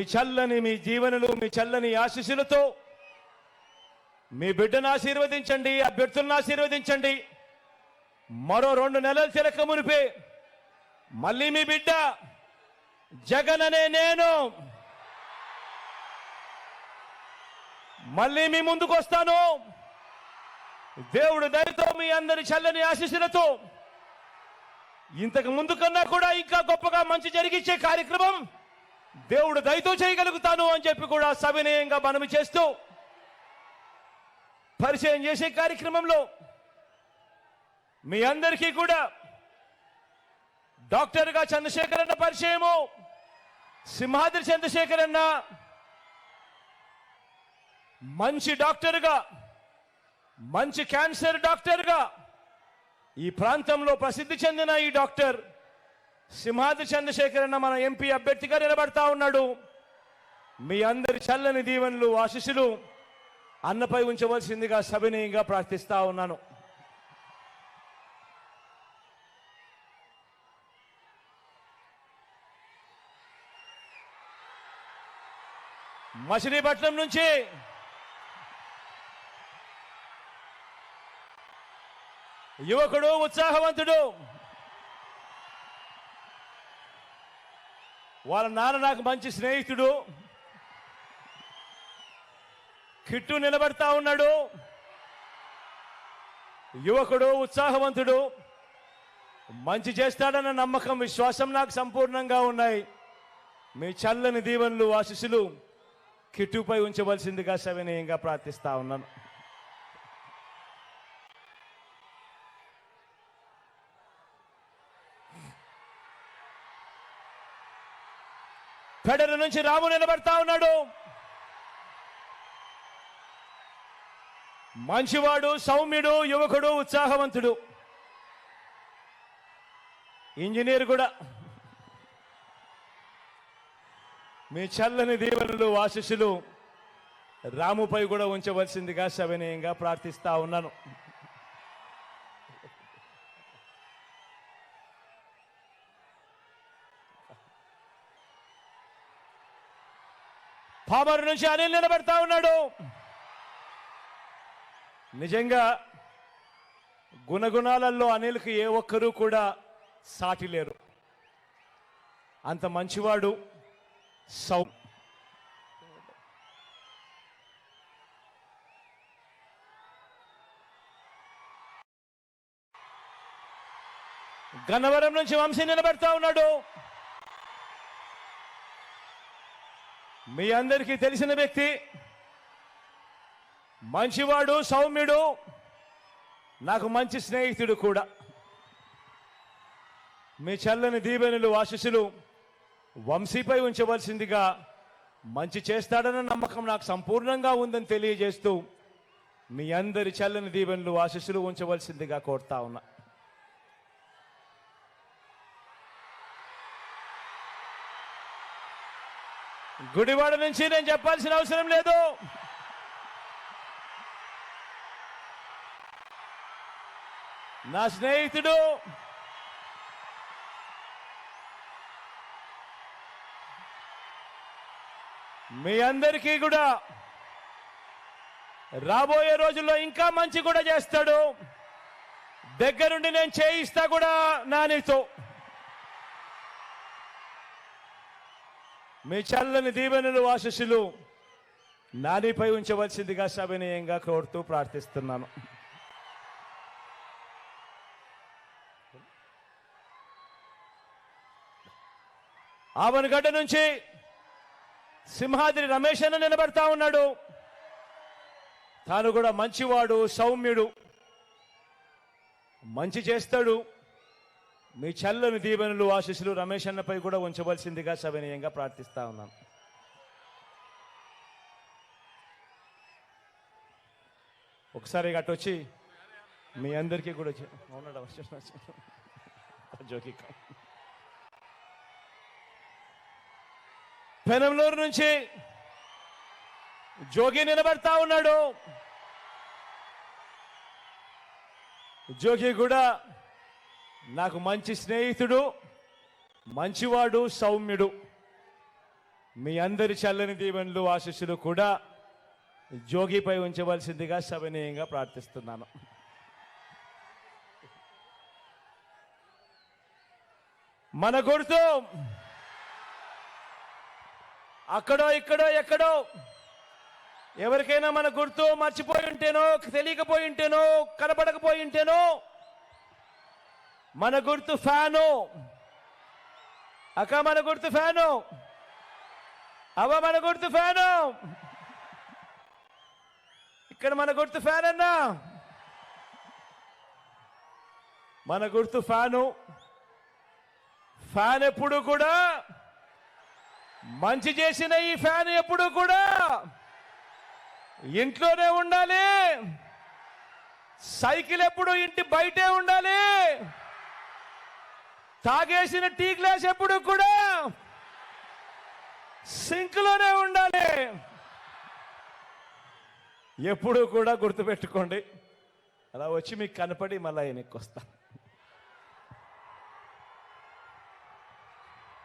మీ చల్లని మీ జీవనలు మీ చల్లని ఆశీస్సులతో మీ బిడ్డను ఆశీర్వదించండి అభ్యర్థులను ఆశీర్వదించండి. మరో రెండు నెలలు తిరక మునిపే మళ్ళీ మీ బిడ్డ జగన్ అనే నేను మళ్ళీ మీ ముందుకు వస్తాను. దేవుడు దయతో మీ అందరి చల్లని ఆశీస్సులతో ఇంతకు ముందు కన్నా కూడా ఇంకా గొప్పగా మంచి జరిగించే కార్యక్రమం దేవుడు దయతో చేయగలుగుతాను అని చెప్పి కూడా సవినయంగా మనం చేస్తూ పరిచయం చేసే కార్యక్రమంలో మీ అందరికీ కూడా డాక్టర్గా చంద్రశేఖర్ అన్న పరిచయము సింహాద్రి చంద్రశేఖర్ అన్న మంచి డాక్టర్గా మంచి క్యాన్సర్ డాక్టర్గా ఈ ప్రాంతంలో ప్రసిద్ధి చెందిన ఈ డాక్టర్ సింహాద్రి చంద్రశేఖర్ అన్న మన ఎంపీ అభ్యర్థిగా నిలబడతా ఉన్నాడు. మీ అందరి చల్లని దీవెనలు ఆశిస్సులు అన్నపై ఉంచవలసిందిగా సవినయంగా ప్రార్థిస్తా ఉన్నాను. మచిలీపట్నం నుంచి యువకుడు ఉత్సాహవంతుడు వాళ్ళ నాన్న నాకు మంచి స్నేహితుడు. కిట్టు నిలబడతా ఉన్నాడు. యువకుడు ఉత్సాహవంతుడు. మంచి చేస్తాడన్న నమ్మకం విశ్వాసం నాకు సంపూర్ణంగా ఉన్నాయి. మీ చల్లని దీవెనలు ఆశిస్సులు కిట్టుపై ఉంచవలసిందిగా సవినయంగా ప్రార్థిస్తా ఉన్నాను. ఫెడర్ నుంచి రాము నిలబడతా ఉన్నాడు. మంచివాడు సౌమ్యుడు యువకుడు ఉత్సాహవంతుడు. ఇంజనీర్ కూడా. మీ చల్లని దీవెనలు ఆశీస్సులు రాముపై కూడా ఉంచవలసిందిగా సవినయంగా ప్రార్థిస్తా ఉన్నాను. పామరు నుంచి అనిల్ నిలబడతా ఉన్నాడు. నిజంగా గుణగుణాలలో అనిల్కి ఏ ఒక్కరూ కూడా సాటి లేరు. అంత మంచివాడు సౌ గన్నవరం నుంచి వంశీ నిలబెడతా ఉన్నాడు. మీ అందరికీ తెలిసిన వ్యక్తి మంచివాడు సౌమ్యుడు నాకు మంచి స్నేహితుడు కూడా. మీ చల్లని దీవెనులు ఆశీస్సులు వంశీపై ఉంచవలసిందిగా మంచి చేస్తాడన్న నమ్మకం నాకు సంపూర్ణంగా ఉందని తెలియజేస్తూ మీ అందరి చల్లని దీవెనలు ఆశీస్సులు ఉంచవలసిందిగా కోరుతా ఉన్నా. గుడివాడ నుంచి నేను చెప్పాల్సిన అవసరం లేదు. నా స్నేహితుడు మీ అందరికీ కూడా రాబోయే రోజుల్లో ఇంకా మంచి కూడా చేస్తాడు. దగ్గరుండి నేను చేయిస్తా కూడా నానితో మీ చల్లని దీవెనలు ఆశస్సులు నానిపై ఉంచవలసిందిగా సవినయంగా కోరుతూ ప్రార్థిస్తున్నాను. ఆవనగడ్డ నుంచి సింహాద్రి రమేష్ అని నిలబడతా ఉన్నాడు. తాను కూడా మంచివాడు సౌమ్యుడు. మంచి చేస్తాడు. మీ చల్లని దీవెనలు ఆశీస్సులు రమేష్ అన్నపై కూడా ఉంచవలసిందిగా సవినీయంగా ప్రార్థిస్తా ఉన్నాను ఒకసారి అటు వచ్చి మీ అందరికీ కూడా అవునాడా జోకి పెనంలూరు నుంచి జోగి నిలబడతా ఉన్నాడు. జోగి కూడా నాకు మంచి స్నేహితుడు మంచివాడు సౌమ్యుడు. మీ అందరి చల్లని దీవెనలు ఆశీస్సులు కూడా జోగిపై ఉంచవలసిందిగా సవినయంగా ప్రార్థిస్తున్నాను. మన గుర్తు అక్కడో ఇక్కడో ఎక్కడో ఎవరికైనా మన గుర్తు మర్చిపోయి ఉంటేనో తెలియకపోయి ఉంటేనో కనపడకపోయి ఉంటేనో మన గుర్తు ఫ్యాను. అక్క మన గుర్తు ఫ్యాను. అవ్వ మన గుర్తు ఫ్యాను. ఇక్కడ మన గుర్తు ఫ్యాన్ అన్నా మన గుర్తు ఫ్యాను. ఫ్యాన్ ఎప్పుడు కూడా మంచి చేసిన ఈ ఫ్యాన్ ఎప్పుడు కూడా ఇంట్లోనే ఉండాలి. సైకిల్ ఎప్పుడు ఇంటి బయటే ఉండాలి. తాగేసిన టీ గ్లాస్ ఎప్పుడు కూడా సింక్లోనే ఉండాలి. ఎప్పుడు కూడా గుర్తుపెట్టుకోండి. అలా వచ్చి మీకు కనపడి మళ్ళీ వెనక్కి వస్తాను